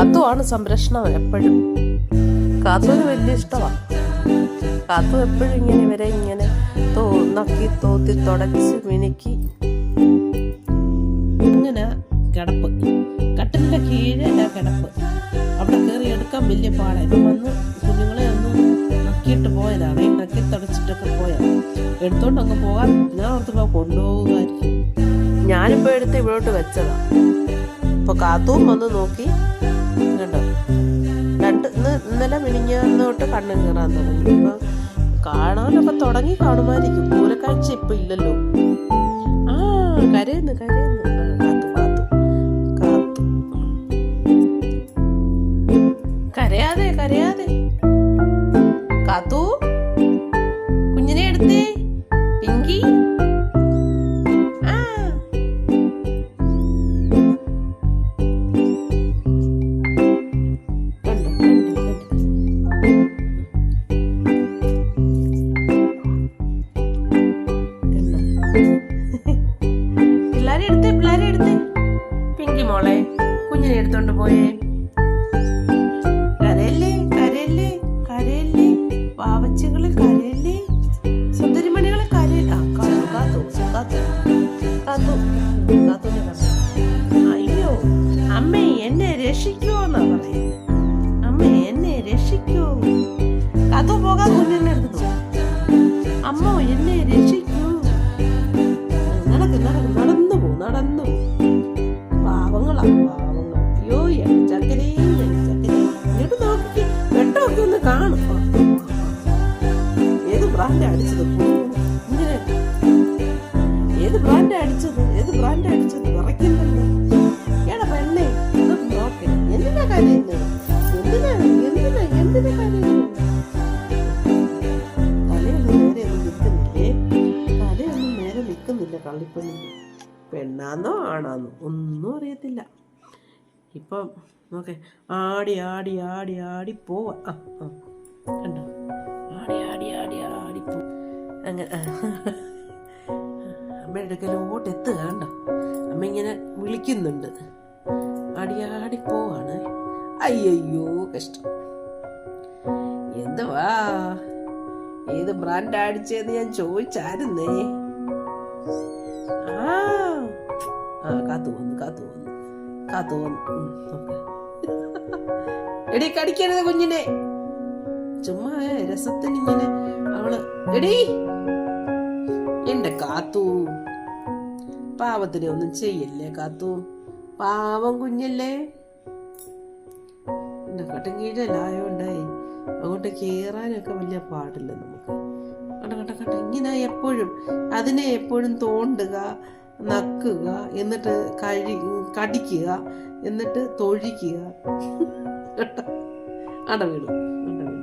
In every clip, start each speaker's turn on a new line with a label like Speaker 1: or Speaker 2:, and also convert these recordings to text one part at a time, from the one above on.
Speaker 1: കാത്തുവാണ് സംരക്ഷണം എപ്പോഴും. കാത്തുവിന് വലിയ ഇഷ്ടമാണ് കാത്തു എപ്പോഴും ഇങ്ങനെ ഇവരെ ഇങ്ങനെ തോ നക്കി തോത്തി തുടച്ച് മിനുക്കി.
Speaker 2: ഇങ്ങനെ കിടപ്പ്. കട്ടിലിന്റെ കീഴേ കിടപ്പ്. അവിടെ കയറി എടുക്കാൻ വലിയ പാടാ. ഇപ്പം വന്ന് കുഞ്ഞുങ്ങളെ ഒന്ന് നക്കിയിട്ട് പോയതാണ് ഈ നക്കി തുടച്ചിട്ടൊക്കെ പോയത്. എടുത്തോണ്ട് അങ്ങ് പോകാൻ ഞാൻ ഓർത്തപ്പോ കൊണ്ടുപോകുമായിരിക്കും
Speaker 1: ഞാനിപ്പോൾ എടുത്ത് ഇവിടോട്ട് വെച്ചതാ. അപ്പോൾ കാത്തും വന്ന് നോക്കി. കണ്ടോ? രണ്ട് ഇന്ന് ഇന്നലെ മിനിഞ്ഞാന്ന് തൊട്ട് കണ്ണും കയറാൻ തുടങ്ങി. ഇപ്പം കാണാനൊക്കെ തുടങ്ങി കാണുമായിരിക്കും. പൂരക്കാഴ്ച ഇപ്പം ഇല്ലല്ലോ. ആ കരയുന്നു കരയുന്നു. കുഞ്ഞിനെ എടുത്തോണ്ട് പോയേ കാണും. ഏത് ബ്രാൻഡ് അടിച്ചത്. ഇങ്ങനെ. ഏത് ബ്രാൻഡ് അടിച്ചത്? ഏത് ബ്രാൻഡ് അടിച്ചത്? വിറയ്ക്കുന്നുണ്ട്. എടാ പെണ്ണേ എന്തിനാ കാര്യം എന്തിനാ? എന്തിനാ? എന്തിനാ കാര്യം തലയൊന്നും നേരെ നേരെ നിൽക്കുന്നില്ല പെണ്ണാന്നോ ആണാന്നോ? ഒന്നും അറിയത്തില്ല. ഇപ്പം നോക്കെ. ആടി ആടി ആടി ആടി പോവാ. ആ ആ. കണ്ടോ? ആടി ആടി ആടി ആടിപ്പോ അങ്ങനെ അമ്മയുടെ അടുക്കലോട്ട് എത്തുക കണ്ടോ? അമ്മ ഇങ്ങനെ വിളിക്കുന്നുണ്ട്. ആടി ആടി പോവാണ്. അയ്യോ കഷ്ടം. എന്തുവാ? ഏത് ബ്രാൻഡ് അടിച്ചതെന്ന് ഞാൻ ചോദിച്ചായിരുന്നേ. ആ ആ കാത്തു വന്നു കാത്തു വന്നു. കാത്തു വന്നു. എടി കടിക്കരുത് കുഞ്ഞിനെ. ചുമ്മാ രസത്തിന് ഇങ്ങനെ അവൾ എടി എന്റെ കാത്തു. പാവത്തിനെ ഒന്നും ചെയ്യല്ലേ കാത്തു? പാവം കുഞ്ഞല്ലേ. കട്ടൻ കീഴലായോണ്ടായി അങ്ങോട്ട് കേറാനൊക്കെ വലിയ പാടില്ല നമുക്ക്. കണ്ട കണ്ട കണ്ട ഇങ്ങനെ എപ്പോഴും അതിനെ എപ്പോഴും തോണ്ടുക നക്കുക എന്നിട്ട് കഴി കടിക്കുക എന്നിട്ട് തൊഴിക്കുക. അടവിടും അട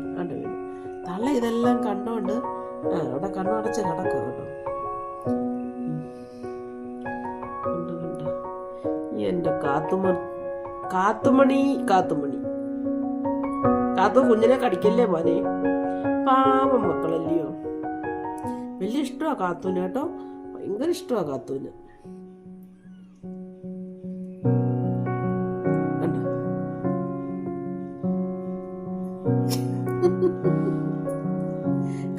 Speaker 1: തള്ള ഇതെല്ലാം കണ്ടോണ്ട് അവിടെ കണ്ണടച്ച് കിടക്കുക കേട്ടോ. എന്റെ കാത്തുമ കാത്തുമണി കാത്തുമണി. കാത്തു കുഞ്ഞിനെ കടിക്കല്ലേ മോനെ? പാവം മക്കളല്ലയോ വലിയ ഇഷ്ടമാ കാത്തൂന് കേട്ടോ. ഭയങ്കര ഇഷ്ടമാ കാത്തൂന്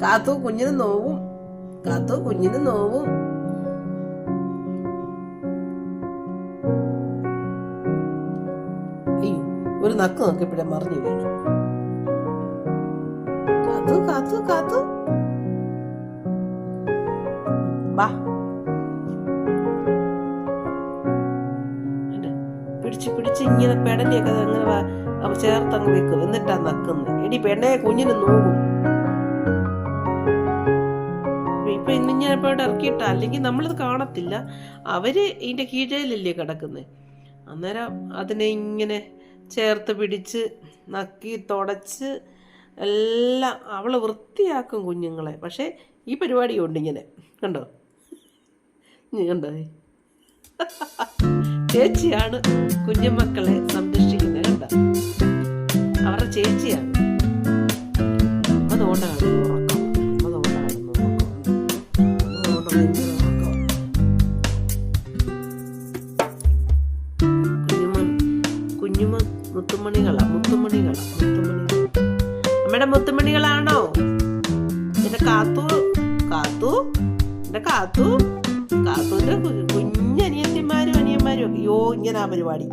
Speaker 1: കാത്തു കുഞ്ഞിന് നോവും. കാത്തു കുഞ്ഞിന് നോവും. അയ്യോ ഒരു നക്ക് നോക്കിയപ്പോഴേ മറിഞ്ഞു വീണു. കാത്തു കാത്തു കാത്തു. വാ. പിടിച്ച് പിടിച്ച് ഇങ്ങനെ പെടലിയൊക്കെ അങ്ങനെ ചേർത്തങ്ങ് വെക്കും. എന്നിട്ടാ നക്കുന്നത്. എടി പെണ്ണേ കുഞ്ഞിന് നോവും. ഇപ്പൊ ഞാൻ പോയിട്ട് ഇറക്കിയിട്ട അല്ലെങ്കിൽ നമ്മളിത് കാണത്തില്ല. അവർ ഇതിന്റെ കീഴയിലല്ലേ കിടക്കുന്നത് അന്നേരം അതിനെ ഇങ്ങനെ ചേർത്ത് പിടിച്ച് നക്കി തുടച്ച് എല്ലാം അവൾ വൃത്തിയാക്കും കുഞ്ഞുങ്ങളെ. പക്ഷേ ഈ പരിപാടിയുണ്ട് ഇങ്ങനെ. കണ്ടോ? കണ്ടോ? ചേച്ചിയാണ് കുഞ്ഞുമക്കളെ സംരക്ഷിക്കുന്നത്. കണ്ട? അവരുടെ ചേച്ചിയാണ്. മുത്തുമണികളാ മുത്തുമണികളാ മുത്തുമണികൾ. അമ്മയുടെ മുത്തുമണികളാണോ? എന്റെ കാത്തു കാത്തു എന്റെ കാത്തു കാത്തുവിന്റെ കുഞ്ഞനിയത്തിമാരും അനിയന്മാരും ഒക്കെ. യോ ഇങ്ങനെ ആ പരിപാടി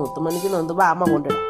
Speaker 1: മുത്തുമണിക്ക് നൊന്തുമ്പോ അമ്മ കൊണ്ടിടാം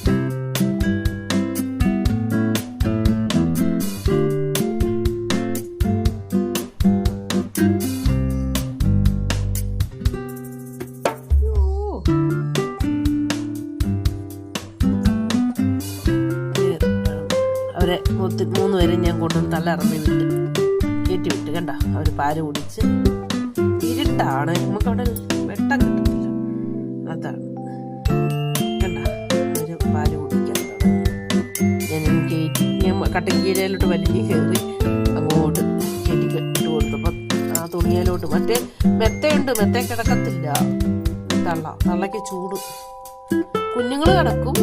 Speaker 1: മൂത്ത് മൂന്ന് പേരും ഞാൻ കൊണ്ടുവന്ന് ഇറങ്ങി വിട്ട് കയറ്റി വിട്ട് കണ്ട അവർ പാൽ കുടിച്ച് ഇരുട്ടാണ്. നമുക്ക് അവിടെ വെട്ടം കിട്ടുന്നില്ല അതാണ്. കണ്ട കട്ടക്കീരയിലോട്ട് വലിഞ്ഞ് കയറി അങ്ങോട്ട് കയറ്റി ഇട്ട് കൊടുത്തപ്പോൾ ആ തുണിയിലോട്ട് മറ്റേ മെത്തയുണ്ട് മെത്ത കിടക്കത്തില്ല. തള്ള തള്ളയ്ക്ക് ചൂട്. കുഞ്ഞുങ്ങൾ കിടക്കും.